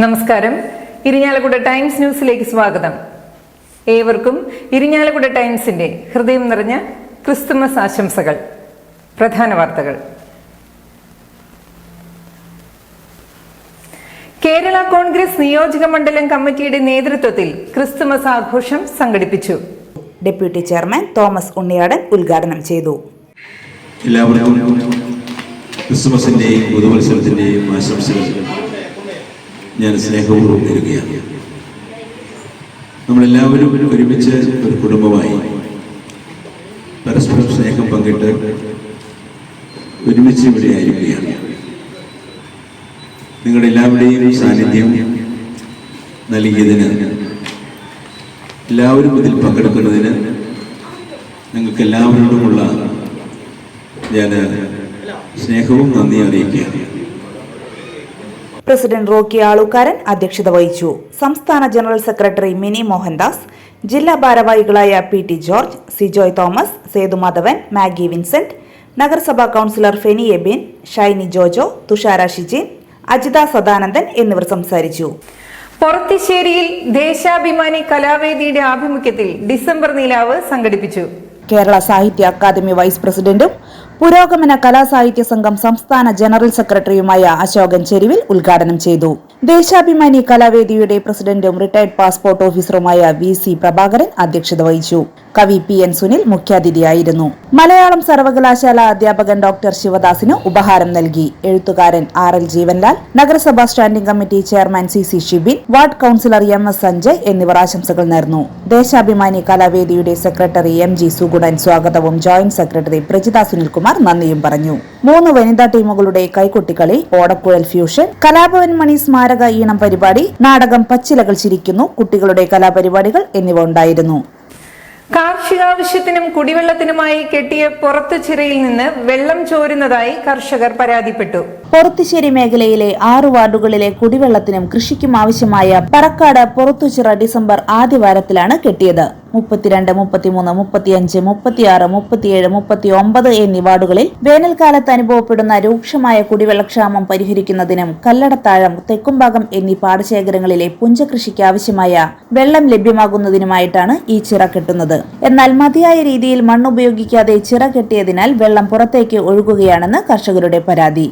നമസ്കാരം. ഇരിഞ്ഞാലക്കുട ടൈംസ് ന്യൂസിലേക്ക് സ്വാഗതം. ഏവർക്കും ഇരിഞ്ഞാലക്കുട ടൈംസിന്റെ ഹൃദയം നിറഞ്ഞ ക്രിസ്തുമസ് ആശംസകൾ. പ്രധാന വാർത്തകൾ. കേരള കോൺഗ്രസ് നിയോജക മണ്ഡലം കമ്മിറ്റിയുടെ നേതൃത്വത്തിൽ ക്രിസ്തുമസ് ആഘോഷം സംഘടിപ്പിച്ചു. ഡെപ്യൂട്ടി ചെയർമാൻ തോമസ് ഉണ്ണിയാടൻ ഉദ്ഘാടനം ചെയ്തു. എല്ലാവർക്കും ക്രിസ്തുമസിന്റെയും പുതുവത്സരത്തിന്റെയും ആശംസകൾ. ഞാൻ സ്നേഹപൂർവം തരികയാണ് നമ്മളെല്ലാവരും ഒരുമിച്ച് ഒരു കുടുംബമായി പരസ്പരം സ്നേഹം പങ്കിട്ട് ഒരുമിച്ച് ഇവിടെ ആയിരിക്കുകയാണ്. നിങ്ങളുടെ എല്ലാവരുടെയും സാന്നിധ്യം നൽകിയതിന് എല്ലാവരും ഇതിൽ പങ്കെടുക്കുന്നതിന് നിങ്ങൾക്ക് എല്ലാവരോടുമുള്ള ഞാൻ സ്നേഹവും നന്ദി അറിയിക്കുകയാണ്. പ്രസിഡന്റ് റോക്കി ആളൂക്കാരൻ അധ്യക്ഷത വഹിച്ചു. സംസ്ഥാന ജനറൽ സെക്രട്ടറി മിനി മോഹൻദാസ് ജില്ലാ ഭാരവാഹികളായ P T George Sijoy Thomas Sethumadhavan Magi Vincent നഗരസഭാ കൌൺസിലർ ഫെനി എബിൻ ഷൈനി ജോജോ തുഷാര ഷിജിൻ അജിത സദാനന്ദൻ എന്നിവർ സംസാരിച്ചു. പൊറത്തിശ്ശേരിയിൽ ദേശാഭിമാനി കലാവേദിയുടെ ആഭിമുഖ്യത്തിൽ ഡിസംബർ നീലാവ് സംഘടിപ്പിച്ചു. കേരള സാഹിത്യ അക്കാദമി വൈസ് പ്രസിഡന്റും പുരോഗമന കലാസാഹിത്യ സംഘം സംസ്ഥാന ജനറൽ സെക്രട്ടറിയുമായ അശോകൻ ചെരുവിൽ ഉദ്ഘാടനം ചെയ്തു. ദേശാഭിമാനി കലാവേദിയുടെ പ്രസിഡന്റും റിട്ടയർഡ് പാസ്പോർട്ട് ഓഫീസറുമായ വി സി പ്രഭാകരൻ അധ്യക്ഷത വഹിച്ചു. കവി പി എൻ സുനിൽ മുഖ്യാതിഥിയായിരുന്നു. മലയാളം സർവകലാശാല അധ്യാപകൻ ഡോക്ടർ ശിവദാസിന് ഉപഹാരം നൽകി. എഴുത്തുകാരൻ ആർ എൽ ജീവൻലാൽ നഗരസഭാ standing committee chairman C C Shibin ward councillor M S Sanjay എന്നിവർ ആശംസകൾ നേർന്നു. ദേശാഭിമാനി കലാവേദിയുടെ സെക്രട്ടറി എം ജി സുഗുണൻ സ്വാഗതവും ജോയിന്റ് സെക്രട്ടറി പ്രജിത സുനിൽകുമാർ നന്ദിയും പറഞ്ഞു. മൂന്ന് വനിതാ ടീമുകളുടെ കൈകൊട്ടിക്കളി ഓടക്കുഴൽ ഫ്യൂഷൻ കലാഭവൻ മണി സ്മാരക ഈണം പരിപാടി നാടകം പച്ചിലകൾ ചിരിക്കുന്നു കുട്ടികളുടെ കലാപരിപാടികൾ എന്നിവ ഉണ്ടായിരുന്നു. കാർഷികാവശ്യത്തിനും കുടിവെള്ളത്തിനുമായി കെട്ടിയ പുറത്തു ചിറയിൽ നിന്ന് വെള്ളം ചോരുന്നതായി കർഷകർ പരാതിപ്പെട്ടു പൊറത്തുശ്ശേരി മേഖലയിലെ ആറു വാർഡുകളിലെ കുടിവെള്ളത്തിനും കൃഷിക്കും ആവശ്യമായ പറക്കാട് പൊറത്തുചിറ ഡിസംബർ ആദ്യവാരത്തിലാണ് കെട്ടിയത്. മുപ്പത്തിരണ്ട് മുപ്പത്തിമൂന്ന് മുപ്പത്തിയഞ്ച് മുപ്പത്തിയാറ് മുപ്പത്തിയേഴ് മുപ്പത്തി ഒമ്പത് എന്നീ വാർഡുകളിൽ വേനൽക്കാലത്ത് അനുഭവപ്പെടുന്ന രൂക്ഷമായ കുടിവെള്ളക്ഷാമം പരിഹരിക്കുന്നതിനും കല്ലടത്താഴം തെക്കുംഭാഗം എന്നീ പാടശേഖരങ്ങളിലെ പുഞ്ചകൃഷിക്ക് ആവശ്യമായ വെള്ളം ലഭ്യമാകുന്നതിനുമായിട്ടാണ് ഈ ചിറ കെട്ടുന്നത്. എന്നാൽ മതിയായ രീതിയിൽ മണ്ണുപയോഗിക്കാതെ ചിറ കെട്ടിയതിനാൽ വെള്ളം പുറത്തേക്ക് ഒഴുകുകയാണെന്ന് കർഷകരുടെ പരാതി.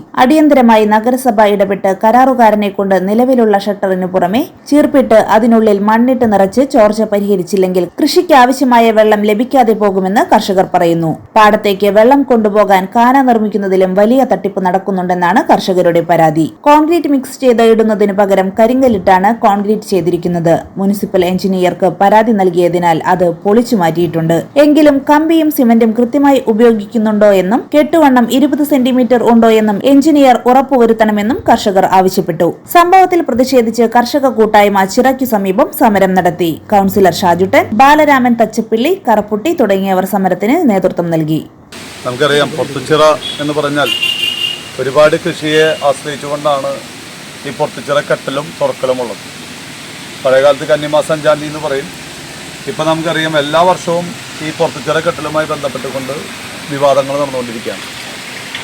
അടിയന്തരമായി നഗരസഭ ഇടപെട്ട് കരാറുകാരനെ കൊണ്ട് നിലവിലുള്ള ഷട്ടറിനു പുറമെ ചീർപ്പിട്ട് അതിനുള്ളിൽ മണ്ണിട്ട് നിറച്ച് ചോർച്ച പരിഹരിച്ചില്ലെങ്കിൽ കൃഷിക്ക് ആവശ്യമായ വെള്ളം ലഭിക്കാതെ പോകുമെന്ന് കർഷകർ പറയുന്നു. പാടത്തേക്ക് വെള്ളം കൊണ്ടുപോകാൻ കാന നിർമ്മിക്കുന്നതിലും വലിയ തട്ടിപ്പ് നടക്കുന്നുണ്ടെന്നാണ് കർഷകരുടെ പരാതി. കോൺക്രീറ്റ് മിക്സ് ചെയ്ത് ഇടുന്നതിന് പകരം കരിങ്കല്ലിട്ടാണ് കോൺക്രീറ്റ് ചെയ്തിരിക്കുന്നത്. മുനിസിപ്പൽ എഞ്ചിനീയർക്ക് പരാതി നൽകിയതിനാൽ അത് പൊളിച്ചു മാറ്റിയിട്ടുണ്ട്. എങ്കിലും കമ്പിയും സിമന്റും കൃത്യമായി ഉപയോഗിക്കുന്നുണ്ടോ എന്നും കെട്ടുവണ്ണം ഇരുപത് സെന്റിമീറ്റർ ഉണ്ടോ എന്നും എഞ്ചിനീയർ ഉറപ്പുവരുത്തണമെന്നും കർഷകർ ആവശ്യപ്പെട്ടു. സംഭവത്തിൽ പ്രതിഷേധിച്ച് കർഷക കൂട്ടായ്മ ചിറയ്ക്കു സമീപം സമരം നടത്തി. കൌൺസിലർ ഷാജുട്ടൻ ബാലരാമൻ തച്ചപ്പിള്ളി കറപ്പുട്ടി തുടങ്ങിയവർ സമരത്തിന് നേതൃത്വം നൽകി. നമുക്കറിയാം പൊത്തുച്ചിറ എന്ന് പറഞ്ഞാൽ ഒരുപാട് കൃഷിയെ ആശ്രയിച്ചുകൊണ്ടാണ് ഈ പൊത്തുച്ചിറ കെട്ടലും തുറക്കലും ഉള്ളത്. പഴയകാലത്ത് കന്നിമാസം ചാന്തി എന്ന് പറയും. ഇപ്പം നമുക്കറിയാം എല്ലാ വർഷവും ഈ പൊത്തുച്ചിറ കെട്ടലുമായി ബന്ധപ്പെട്ടുകൊണ്ട് വിവാദങ്ങൾ നടന്നുകൊണ്ടിരിക്കുകയാണ്.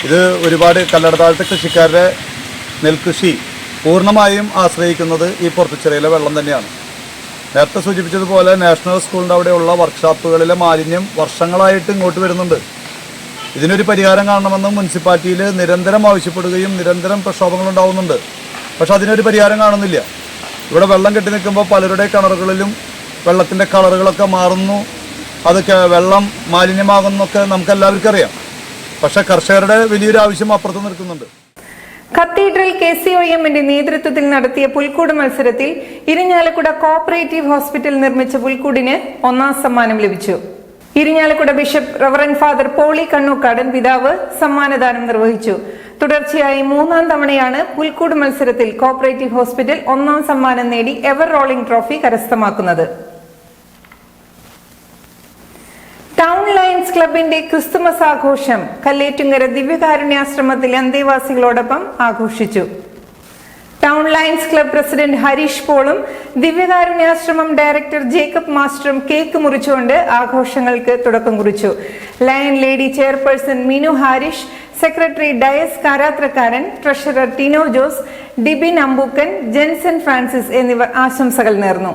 ഇത് ഒരുപാട് കല്ലടത്താഴത്തെ കൃഷിക്കാരുടെ നെൽകൃഷി പൂർണമായും ആശ്രയിക്കുന്നത് ഈ പുറത്തുചിറയിലെ വെള്ളം തന്നെയാണ്. നേരത്തെ സൂചിപ്പിച്ചതുപോലെ നാഷണൽ സ്കൂളിന്റെ അവിടെയുള്ള വർക്ക്ഷോപ്പുകളിലെ മാലിന്യം വർഷങ്ങളായിട്ട് ഇങ്ങോട്ട് വരുന്നുണ്ട്. ഇതിനൊരു പരിഹാരം കാണണമെന്ന് മുനിസിപ്പാലിറ്റിയിൽ നിരന്തരം ആവശ്യപ്പെടുകയും നിരന്തരം പ്രക്ഷോഭങ്ങൾ ഉണ്ടാവുന്നുണ്ട് പക്ഷെ അതിനൊരു പരിഹാരം കാണുന്നില്ല. ഇവിടെ വെള്ളം കെട്ടി നിൽക്കുമ്പോൾ പലരുടെ കിണറുകളിലും വെള്ളത്തിന്റെ കളറുകളൊക്കെ മാറുന്നു. അതൊക്കെ വെള്ളം മാലിന്യമാകുന്നൊക്കെ നമുക്കെല്ലാവർക്കും അറിയാം പക്ഷെ കർഷകരുടെ വലിയൊരു ആവശ്യം അപ്പുറത്ത് നിൽക്കുന്നുണ്ട്. കത്തീഡ്രൽ കെ സി ഒ എമ്മിന്റെ നേതൃത്വത്തിൽ നടത്തിയ പുൽക്കൂട് മത്സരത്തിൽ ഇരിഞ്ഞാലക്കുട കോപ്പറേറ്റീവ് ഹോസ്പിറ്റൽ നിർമ്മിച്ച പുൽക്കൂടിന് ഒന്നാം സമ്മാനം ലഭിച്ചു. Irinjalakuda bishop reverend father Poly Kannukkadan പിതാവ് സമ്മാനദാനം നിർവഹിച്ചു. തുടർച്ചയായി മൂന്നാം തവണയാണ് പുൽക്കൂട് മത്സരത്തിൽ കോപ്പറേറ്റീവ് ഹോസ്പിറ്റൽ ഒന്നാം സമ്മാനം നേടി എവർ റോളിംഗ് ട്രോഫി കരസ്ഥമാക്കുന്നത് ടൗൺ ലയൺസ് ക്ലബിന്റെ ക്രിസ്തുമസ് ആഘോഷം കല്ലേറ്റുങ്കര ദിവ്യകാരുണ്യാശ്രമത്തിൽ അന്തേവാസികളോടൊപ്പം ആഘോഷിച്ചു. Town lions club president Harish പോളും ദിവ്യകാരുണ്യാശ്രമം ഡയറക്ടർ ജേക്കബ് മാസ്റ്ററും കേക്ക് മുറിച്ചുകൊണ്ട് ആഘോഷങ്ങൾക്ക് തുടക്കം കുറിച്ചു. Lion lady chairperson Minu Harish secretary Dias Karathrakkaran treasurer Tino Jose Dibin Ambookkan Jenson Francis എന്നിവർ ആശംസകൾ നേർന്നു.